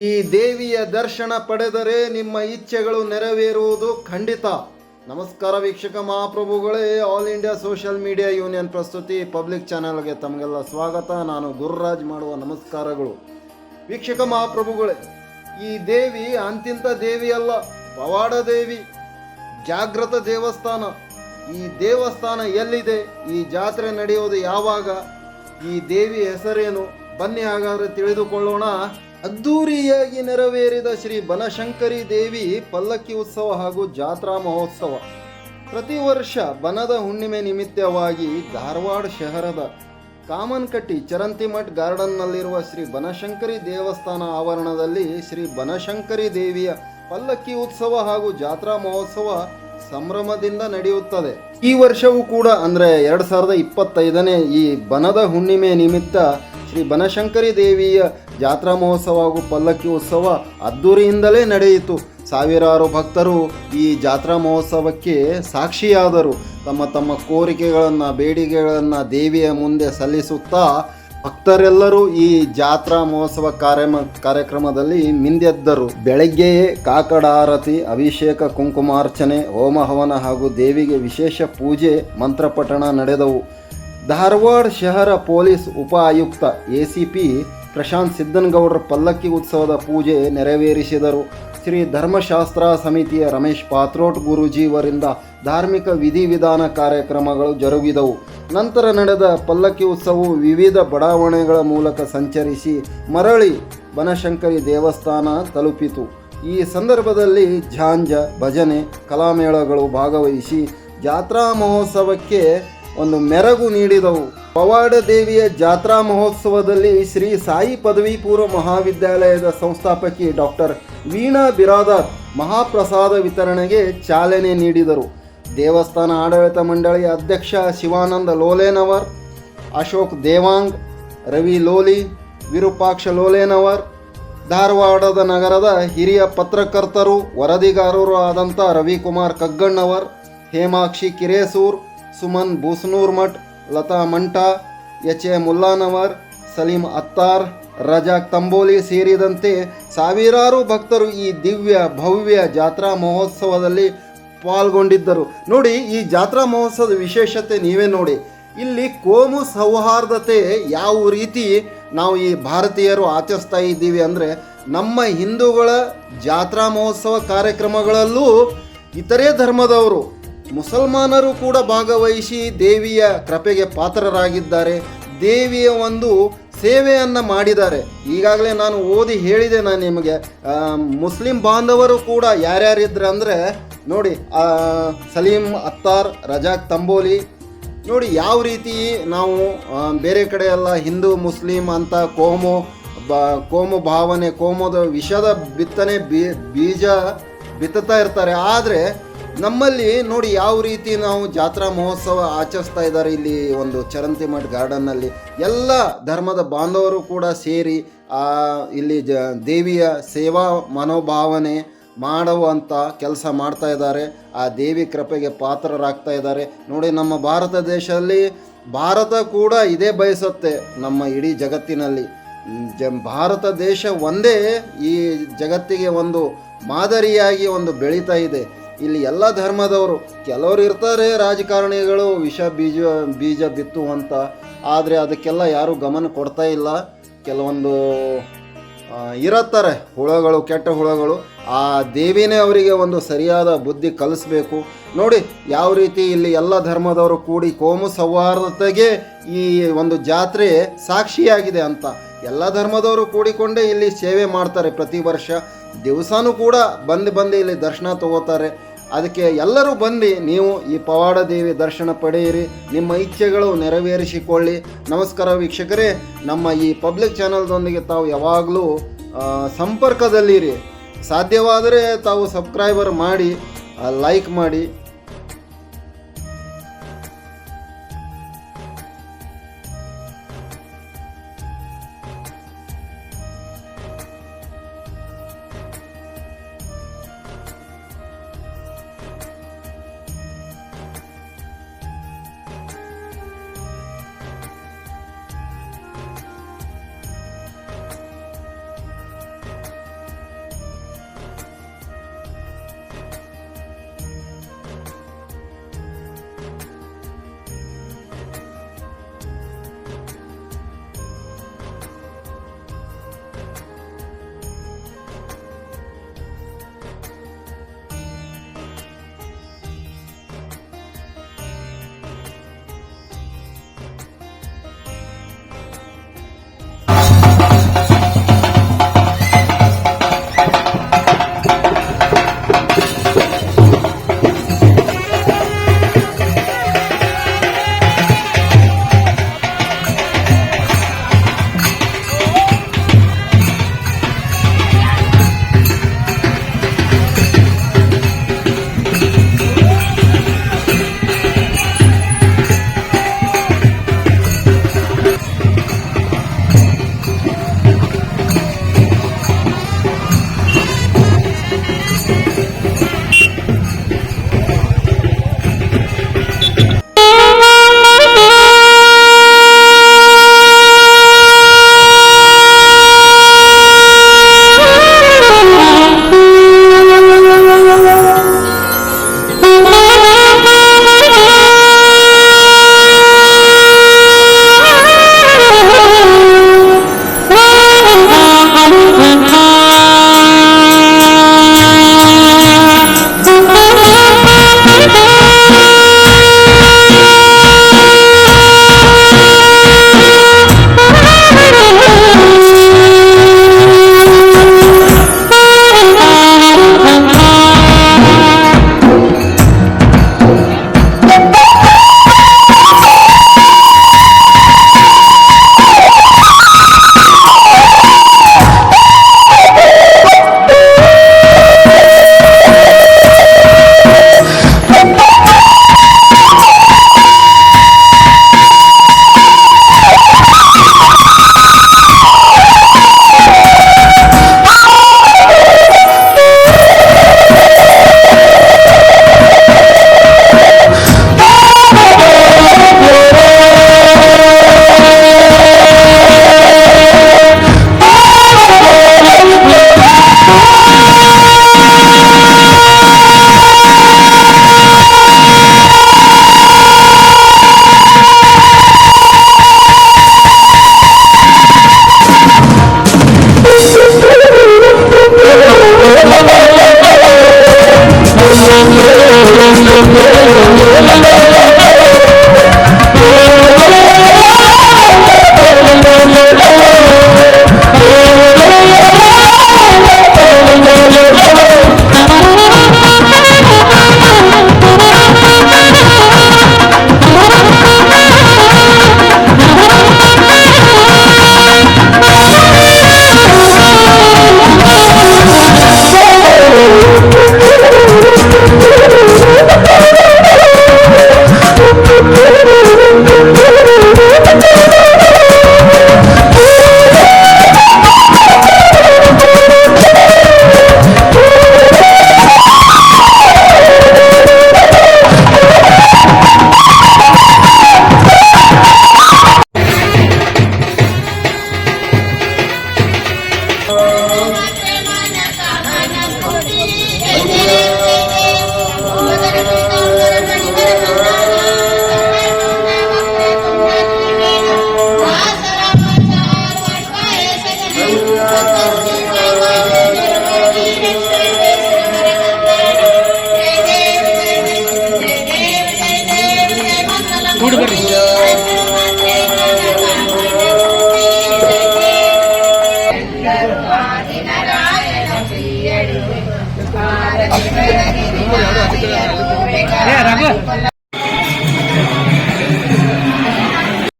ಈ ದೇವಿಯ ದರ್ಶನ ಪಡೆದರೆ ನಿಮ್ಮ ಇಚ್ಛೆಗಳು ನೆರವೇರುವುದು ಖಂಡಿತ. ನಮಸ್ಕಾರ ವೀಕ್ಷಕ ಮಹಾಪ್ರಭುಗಳೇ, all India social media union ಪ್ರಸ್ತುತಿ ಪಬ್ಲಿಕ್ ಚಾನೆಲ್ಗೆ ತಮಗೆಲ್ಲ ಸ್ವಾಗತ. ನಾನು ಗುರುರಾಜ್ ಮಾಡುವ ನಮಸ್ಕಾರಗಳು. ವೀಕ್ಷಕ ಮಹಾಪ್ರಭುಗಳೇ, ಈ ದೇವಿ ಅಂತಿಂತ ದೇವಿ ಅಲ್ಲ, ಪವಾಡ ದೇವಿ ಜಾಗೃತ ದೇವಸ್ಥಾನ. ಈ ದೇವಸ್ಥಾನ ಎಲ್ಲಿದೆ, ಈ ಜಾತ್ರೆ ನಡೆಯೋದು ಯಾವಾಗ, ಈ ದೇವಿ ಹೆಸರೇನು, ಬನ್ನಿ ಹಾಗಾದ್ರೆ ತಿಳಿದುಕೊಳ್ಳೋಣ. ಅದ್ದೂರಿಯಾಗಿ ನೆರವೇರಿದ ಶ್ರೀ ಬನಶಂಕರಿ ದೇವಿ ಪಲ್ಲಕ್ಕಿ ಉತ್ಸವ ಹಾಗೂ ಜಾತ್ರಾ ಮಹೋತ್ಸವ. ಪ್ರತಿ ವರ್ಷ ಬನದ ಹುಣ್ಣಿಮೆ ನಿಮಿತ್ತವಾಗಿ ಧಾರವಾಡ ಶಹರದ ಕಾಮನ್ಕಟ್ಟಿ ಚರಂತಿಮಠ್ ಗಾರ್ಡನ್ನಲ್ಲಿರುವ ಶ್ರೀ ಬನಶಂಕರಿ ದೇವಸ್ಥಾನ ಆವರಣದಲ್ಲಿ ಶ್ರೀ ಬನಶಂಕರಿ ದೇವಿಯ ಪಲ್ಲಕ್ಕಿ ಉತ್ಸವ ಹಾಗೂ ಜಾತ್ರಾ ಮಹೋತ್ಸವ ಸಂಭ್ರಮದಿಂದ ನಡೆಯುತ್ತದೆ. ಈ ವರ್ಷವೂ ಕೂಡ ಅಂದರೆ ಎರಡು ಸಾವಿರದ ಇಪ್ಪತ್ತೈದನೇ ಈ ಬನದ ಹುಣ್ಣಿಮೆ ನಿಮಿತ್ತ ಶ್ರೀ ಬನಶಂಕರಿ ದೇವಿಯ ಜಾತ್ರಾ ಮಹೋತ್ಸವ ಹಾಗೂ ಪಲ್ಲಕ್ಕಿ ಉತ್ಸವ ಅದ್ದೂರಿಯಿಂದಲೇ ನಡೆಯಿತು. ಸಾವಿರಾರು ಭಕ್ತರು ಈ ಜಾತ್ರಾ ಮಹೋತ್ಸವಕ್ಕೆ ಸಾಕ್ಷಿಯಾದರು. ತಮ್ಮ ತಮ್ಮ ಕೋರಿಕೆಗಳನ್ನು, ಬೇಡಿಕೆಗಳನ್ನು ದೇವಿಯ ಮುಂದೆ ಸಲ್ಲಿಸುತ್ತಾ ಭಕ್ತರೆಲ್ಲರೂ ಈ ಜಾತ್ರಾ ಮಹೋತ್ಸವ ಕಾರ್ಯಕ್ರಮ ಕಾರ್ಯಕ್ರಮದಲ್ಲಿ ಮಿಂದೆದ್ದರು. ಬೆಳಗ್ಗೆಯೇ ಕಾಕಡ ಆರತಿ, ಅಭಿಷೇಕ, ಕುಂಕುಮಾರ್ಚನೆ, ಹೋಮ ಹವನ ಹಾಗೂ ದೇವಿಗೆ ವಿಶೇಷ ಪೂಜೆ, ಮಂತ್ರಪಠಣ ನಡೆದವು. ಧಾರವಾಡ ಶಹರ ಪೊಲೀಸ್ ಉಪ ಆಯುಕ್ತ ಎಸಿಪಿ ಪ್ರಶಾಂತ್ ಸಿದ್ದನಗೌಡರ ಪಲ್ಲಕ್ಕಿ ಉತ್ಸವದ ಪೂಜೆ ನೆರವೇರಿಸಿದರು. ಶ್ರೀ ಧರ್ಮಶಾಸ್ತ್ರ ಸಮಿತಿಯ ರಮೇಶ್ ಪಾತ್ರೋಟ್ ಗುರೂಜಿಯವರಿಂದ ಧಾರ್ಮಿಕ ವಿಧಿವಿಧಾನ ಕಾರ್ಯಕ್ರಮಗಳು ಜರುಗಿದವು. ನಂತರ ನಡೆದ ಪಲ್ಲಕ್ಕಿ ಉತ್ಸವವು ವಿವಿಧ ಬಡಾವಣೆಗಳ ಮೂಲಕ ಸಂಚರಿಸಿ ಮರಳಿ ಬನಶಂಕರಿ ದೇವಸ್ಥಾನ ತಲುಪಿತು. ಈ ಸಂದರ್ಭದಲ್ಲಿ ಝಾಂಜ ಭಜನೆ, ಕಲಾಮೇಳಗಳು ಭಾಗವಹಿಸಿ ಜಾತ್ರಾ ಮಹೋತ್ಸವಕ್ಕೆ ಒಂದು ಮೆರಗು ನೀಡಿದವು. ಪವಾಡ ದೇವಿಯ ಜಾತ್ರಾ ಮಹೋತ್ಸವದಲ್ಲಿ ಶ್ರೀ ಸಾಯಿ ಪದವಿ ಪೂರ್ವ ಮಹಾವಿದ್ಯಾಲಯದ ಸಂಸ್ಥಾಪಕಿ ಡಾಕ್ಟರ್ ವೀಣಾ ಬಿರಾದಾರ್ ಮಹಾಪ್ರಸಾದ ವಿತರಣೆಗೆ ಚಾಲನೆ ನೀಡಿದರು. ದೇವಸ್ಥಾನ ಆಡಳಿತ ಮಂಡಳಿಯ ಅಧ್ಯಕ್ಷ ಶಿವಾನಂದ ಲೋಲೇನವರ್, ಅಶೋಕ್ ದೇವಾಂಗ್, ರವಿ ಲೋಲಿ, ವಿರೂಪಾಕ್ಷ ಲೋಲೇನವರ್, ಧಾರವಾಡದ ನಗರದ ಹಿರಿಯ ಪತ್ರಕರ್ತರು, ವರದಿಗಾರರು ಆದಂಥ ರವಿಕುಮಾರ್ ಕಗ್ಗಣ್ಣವರ್, ಹೇಮಾಕ್ಷಿ ಕಿರೇಸೂರ್ ಸುಮನ್ ಬೋಸನೂರ್ ಮಠ್, ಲತಾ ಮಂಟಾ, ಎಚ್ ಎ ಮುಲ್ಲಾನವರ್, ಸಲೀಂ ಅತ್ತಾರ್ ರಜಾಕ್ ತಂಬೋಲಿ ಸೇರಿದಂತೆ ಸಾವಿರಾರು ಭಕ್ತರು ಈ ದಿವ್ಯ, ಭವ್ಯ ಜಾತ್ರಾ ಮಹೋತ್ಸವದಲ್ಲಿ ಪಾಲ್ಗೊಂಡಿದ್ದರು. ನೋಡಿ, ಈ ಜಾತ್ರಾ ಮಹೋತ್ಸವದ ವಿಶೇಷತೆ ನೀವೇ ನೋಡಿ. ಇಲ್ಲಿ ಕೋಮು ಸೌಹಾರ್ದತೆ ಯಾವ ರೀತಿ ನಾವು ಈ ಭಾರತೀಯರು ಆಚರಿಸ್ತಾ ಇದ್ದೀವಿ ಅಂದರೆ, ನಮ್ಮ ಹಿಂದೂಗಳ ಜಾತ್ರಾ ಮಹೋತ್ಸವ ಕಾರ್ಯಕ್ರಮಗಳಲ್ಲೂ ಇತರೆ ಧರ್ಮದವರು ಮುಸಲ್ಮಾನರು ಕೂಡ ಭಾಗವಹಿಸಿ ದೇವಿಯ ಕೃಪೆಗೆ ಪಾತ್ರರಾಗಿದ್ದಾರೆ. ದೇವಿಯ ಒಂದು ಸೇವೆಯನ್ನು ಮಾಡಿದ್ದಾರೆ. ಈಗಾಗಲೇ ನಾನು ಓದಿ ಹೇಳಿದೆ ನಾನು ನಿಮಗೆ. ಮುಸ್ಲಿಂ ಬಾಂಧವರು ಕೂಡ ಯಾರ್ಯಾರಿದ್ರು ಅಂದರೆ, ನೋಡಿ ಸಲೀಂ, ಅತ್ತಾರ್, ರಜಾಕ್, ತಂಬೋಲಿ, ನೋಡಿ, ಯಾವ ರೀತಿ ನಾವು ಬೇರೆ ಕಡೆ ಎಲ್ಲ ಹಿಂದೂ, ಮುಸ್ಲಿಂ ಅಂತ ಕೋಮು, ಬ, ಕೋಮು ಭಾವನೆ, ಕೋಮದ ವಿಷದ ಬಿತ್ತನೆ ಬೀಜ ಬಿತ್ತುತ್ತಾ ಇರ್ತಾರೆ. ಆದರೆ ನಮ್ಮಲ್ಲಿ ನೋಡಿ ಯಾವ ರೀತಿ ನಾವು ಜಾತ್ರಾ ಮಹೋತ್ಸವ ಆಚರಿಸ್ತಾ ಇದ್ದಾರೆ ಇಲ್ಲಿ ಒಂದು ಚರಂತಿಮಠ್ ಗಾರ್ಡನ್ನಲ್ಲಿ. ಎಲ್ಲ ಧರ್ಮದ ಬಾಂಧವರು ಕೂಡ ಸೇರಿ ಇಲ್ಲಿ ಜ, ದೇವಿಯ ಸೇವಾ ಮನೋಭಾವನೆ ಮಾಡುವಂಥ ಕೆಲಸ ಮಾಡ್ತಾ ಇದ್ದಾರೆ. ಆ ದೇವಿ ಕೃಪೆಗೆ ಪಾತ್ರರಾಗ್ತಾ ಇದ್ದಾರೆ. ನೋಡಿ ನಮ್ಮ ಭಾರತ ದೇಶದಲ್ಲಿ ಭಾರತ ಕೂಡ ಇದೇ ಬಯಸುತ್ತೆ ನಮ್ಮ ಇಡೀ ಜಗತ್ತಿನಲ್ಲಿ. ಜ, ಭಾರತ ದೇಶ ಒಂದೇ ಈ ಜಗತ್ತಿಗೆ ಒಂದು ಮಾದರಿಯಾಗಿ ಒಂದು ಬೆಳೀತಾ ಇದೆ. ಇಲ್ಲಿ ಎಲ್ಲ ಧರ್ಮದವರು, ಕೆಲವರು ಇರ್ತಾರೆ ರಾಜಕಾರಣಿಗಳು, ವಿಷ ಬೀಜ ಬೀಜ ಬಿತ್ತುವಂತ, ಆದರೆ ಅದಕ್ಕೆಲ್ಲ ಯಾರೂ ಗಮನ ಕೊಡ್ತಾ ಇಲ್ಲ. ಕೆಲವೊಂದು ಇರತ್ತಾರೆ ಹುಳಗಳು, ಕೆಟ್ಟ ಹುಳಗಳು. ಆ ದೇವಿನೇ ಅವರಿಗೆ ಒಂದು ಸರಿಯಾದ ಬುದ್ಧಿ ಕಲಿಸ್ಬೇಕು. ನೋಡಿ, ಯಾವ ರೀತಿ ಇಲ್ಲಿ ಎಲ್ಲ ಧರ್ಮದವರು ಕೂಡಿ ಕೋಮು ಸೌಹಾರ್ದತೆಗೆ ಈ ಒಂದು ಜಾತ್ರೆ ಸಾಕ್ಷಿಯಾಗಿದೆ ಅಂತ. ಎಲ್ಲ ಧರ್ಮದವರು ಕೂಡಿಕೊಂಡೇ ಇಲ್ಲಿ ಸೇವೆ ಮಾಡ್ತಾರೆ ಪ್ರತಿ ವರ್ಷ. ದಿವಸನೂ ಕೂಡ ಬಂದು ಬಂದು ಇಲ್ಲಿ ದರ್ಶನ ತಗೋತಾರೆ. ಅದಕ್ಕೆ ಎಲ್ಲರೂ ಬಂದು ನೀವು ಈ ಪವಾಡ ದೇವಿ ದರ್ಶನ ಪಡೆಯಿರಿ, ನಿಮ್ಮ ಇಚ್ಛೆಗಳು ನೆರವೇರಿಸಿಕೊಳ್ಳಿ. ನಮಸ್ಕಾರ ವೀಕ್ಷಕರೇ, ನಮ್ಮ ಈ ಪಬ್ಲಿಕ್ ಚಾನಲ್ದೊಂದಿಗೆ ತಾವು ಯಾವಾಗಲೂ ಸಂಪರ್ಕದಲ್ಲಿರಿ. ಸಾಧ್ಯವಾದರೆ ತಾವು ಸಬ್ಸ್ಕ್ರೈಬರ್ ಮಾಡಿ ಲೈಕ್ ಮಾಡಿ. ಕೂಡಿ ಬರ್ರಿ